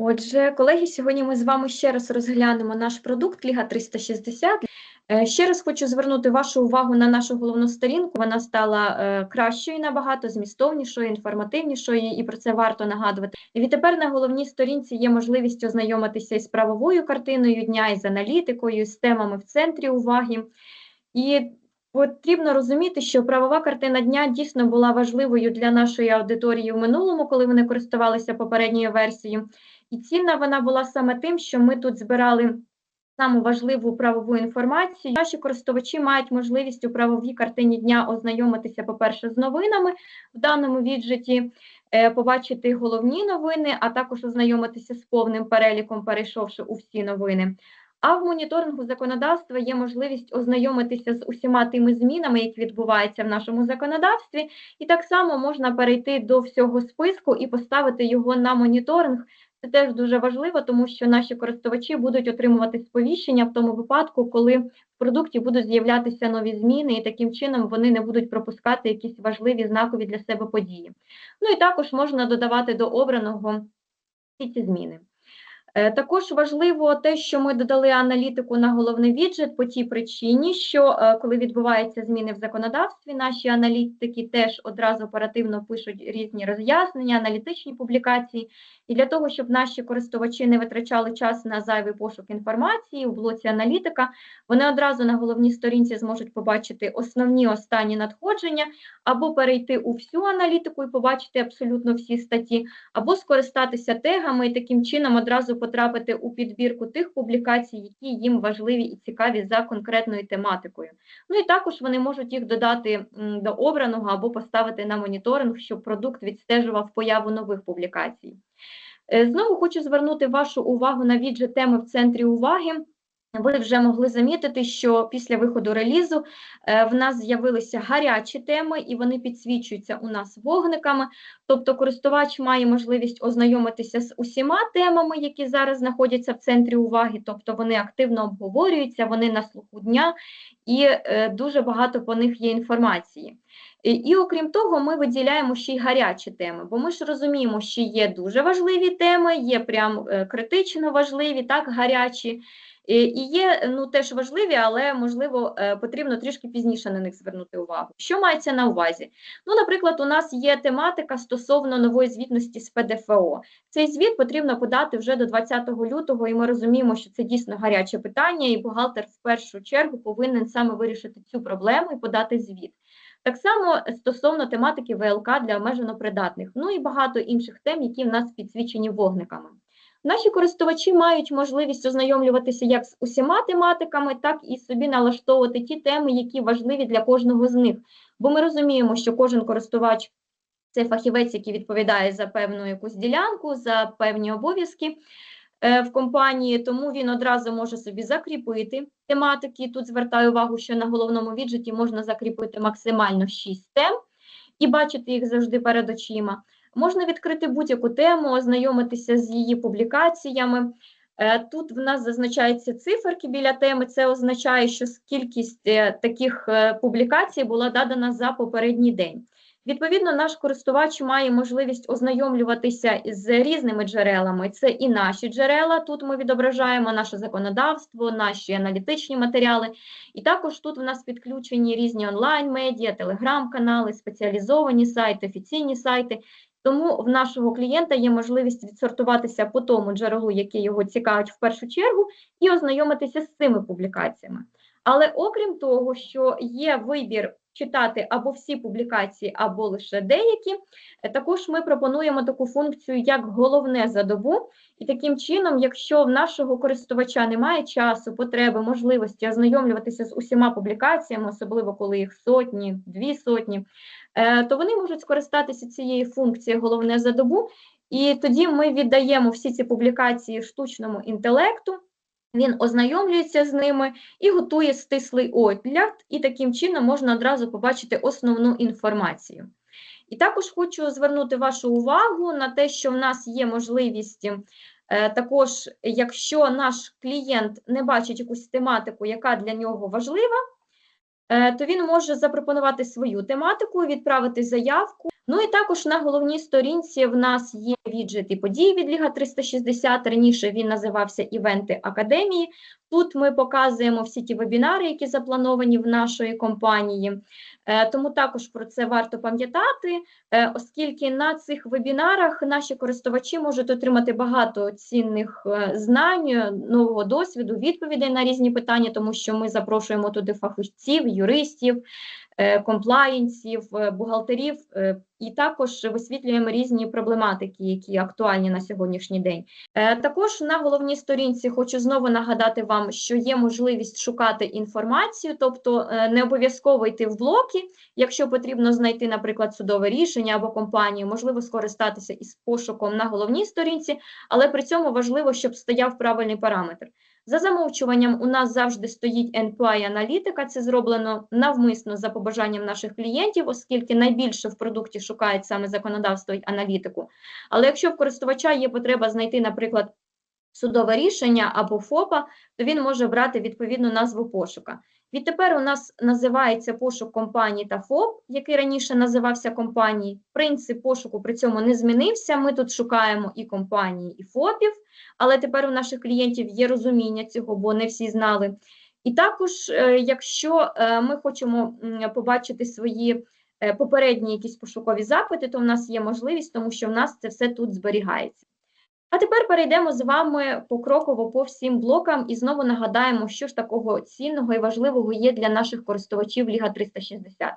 Отже, колеги, сьогодні ми з вами ще раз розглянемо наш продукт Ліга 360. Е, Ще раз хочу звернути вашу увагу на нашу головну сторінку. Вона стала е, кращою, набагато змістовнішою, інформативнішою, і про це варто нагадувати. Відтепер на головній сторінці є можливість ознайомитися із правовою картиною дня, із аналітикою, з темами в центрі уваги. І Потрібно розуміти, що правова картина дня дійсно була важливою для нашої аудиторії в минулому, коли вони користувалися попередньою версією. І цінна вона була саме тим, що ми тут збирали саму важливу правову інформацію. Наші користувачі мають можливість у правовій картині дня ознайомитися, по-перше, з новинами в даному віджиті, е, побачити головні новини, а також ознайомитися з повним переліком, перейшовши у всі новини. А в моніторингу законодавства є можливість ознайомитися з усіма тими змінами, які відбуваються в нашому законодавстві, і так само можна перейти до всього списку і поставити його на моніторинг. Це теж дуже важливо, тому що наші користувачі будуть отримувати сповіщення в тому випадку, коли в продукті будуть з'являтися нові зміни, і таким чином вони не будуть пропускати якісь важливі знакові для себе події. Ну і також можна додавати до обраного всі ці зміни. Е, Також важливо те, що ми додали аналітику на головний віджит по тій причині, що е, коли відбуваються зміни в законодавстві, наші аналітики теж одразу оперативно пишуть різні роз'яснення, аналітичні публікації. І для того, щоб наші користувачі не витрачали час на зайвий пошук інформації у блоці аналітика, вони одразу на головній сторінці зможуть побачити основні останні надходження, або перейти у всю аналітику і побачити абсолютно всі статті, або скористатися тегами і таким чином одразу потрапити у підбірку тих публікацій, які їм важливі і цікаві за конкретною тематикою. Ну і також вони можуть їх додати до обраного або поставити на моніторинг, щоб продукт відстежував появу нових публікацій. Е, Знову хочу звернути вашу увагу на віджит теми в центрі уваги. Ви вже могли замітити, що після виходу релізу е, в нас з'явилися гарячі теми, і вони підсвічуються у нас вогниками. Тобто користувач має можливість ознайомитися з усіма темами, які зараз знаходяться в центрі уваги, тобто вони активно обговорюються, вони на слуху дня, і е, дуже багато по них є інформації. І, і окрім того, ми виділяємо ще й гарячі теми, бо ми ж розуміємо, що є дуже важливі теми, є прям е, критично важливі, так гарячі. І і є ну теж важливі, але можливо е, потрібно трішки пізніше на них звернути увагу. Що мається на увазі? Ну, наприклад, у нас є тематика стосовно нової звітності з ПДФО. Цей звіт потрібно подати вже до 20 лютого, і ми розуміємо, що це дійсно гаряче питання, і бухгалтер в першу чергу повинен саме вирішити цю проблему і подати звіт. Так само стосовно тематики ВЛК для обмежено придатних, ну і багато інших тем, які в нас підсвічені вогниками. Наші користувачі мають можливість ознайомлюватися як з усіма тематиками, так і собі налаштовувати ті теми, які важливі для кожного з них. Бо ми розуміємо, що кожен користувач це фахівець, який відповідає за певну якусь ділянку, за певні обов'язки е, в компанії, тому він одразу може собі закріпити тематики. Тут звертаю увагу, що на головному віджиті можна закріпити максимально 6 тем і бачити їх завжди перед очима. Можна відкрити будь-яку тему, ознайомитися з її публікаціями. Е, Тут в нас зазначаються циферки біля теми. Це означає, що кількість е, таких е, публікацій була дадана за попередній день. Відповідно, наш користувач має можливість ознайомлюватися з різними джерелами. Це і наші джерела. Тут ми відображаємо наше законодавство, наші аналітичні матеріали. І також тут в нас підключені різні онлайн-медіа, телеграм-канали, спеціалізовані сайти, офіційні сайти. Тому в нашого клієнта є можливість відсортуватися по тому джерелу, яке його цікавить в першу чергу, і ознайомитися з цими публікаціями. Але окрім того, що є вибір читати або всі публікації, або лише деякі, е, також ми пропонуємо таку функцію, як головне за добу. І таким чином, якщо в нашого користувача немає часу, потреби, можливості ознайомлюватися з усіма публікаціями, особливо коли їх сотні, дві сотні, е, то вони можуть скористатися цією функцією головне за добу. І тоді ми віддаємо всі ці публікації штучному інтелекту. Він ознайомлюється з ними і готує стислий огляд, і таким чином можна одразу побачити основну інформацію. І також хочу звернути вашу увагу на те, що в нас є можливість е, також, якщо наш клієнт не бачить якусь тематику, яка для нього важлива, е, то він може запропонувати свою тематику, відправити заявку. Ну і також на головній сторінці в нас є віджит і події від Ліга 360. Раніше він називався Івенти Академії. Тут ми показуємо всі ті вебінари, які заплановані в нашої компанії. Е, Тому також про це варто пам'ятати, е, оскільки на цих вебінарах наші користувачі можуть отримати багато цінних е, знань, нового досвіду, відповідей на різні питання, тому що ми запрошуємо туди фахівців, юристів, комплаєнсів, е, бухгалтерів, е, і також висвітлюємо різні проблематики, які актуальні на сьогоднішній день. Е, Також на головній сторінці хочу знову нагадати вам, що є можливість шукати інформацію, тобто е, не обов'язково йти в блоки, якщо потрібно знайти, наприклад, судове рішення або компанію, можливо скористатися із пошуком на головній сторінці, але при цьому важливо, щоб стояв правильний параметр. За замовчуванням у нас завжди стоїть NPI аналітика. Це зроблено навмисно за побажанням наших клієнтів, оскільки найбільше в продукті шукають саме законодавство і аналітику. Але якщо в користувача є потреба знайти, наприклад, судове рішення або ФОПа, то він може брати відповідну назву пошука. Відтепер у нас називається пошук компаній та ФОП, який раніше називався компанії. Принцип пошуку при цьому не змінився. Ми тут шукаємо і компанії, і ФОПів, але тепер у наших клієнтів є розуміння цього, бо не всі знали. І також, е, якщо е, ми хочемо побачити свої е, попередні якісь пошукові запити, то в нас є можливість, тому що в нас це все тут зберігається. А тепер перейдемо з вами покроково по всім блокам і знову нагадаємо, що ж такого цінного і важливого є для наших користувачів Ліга 360.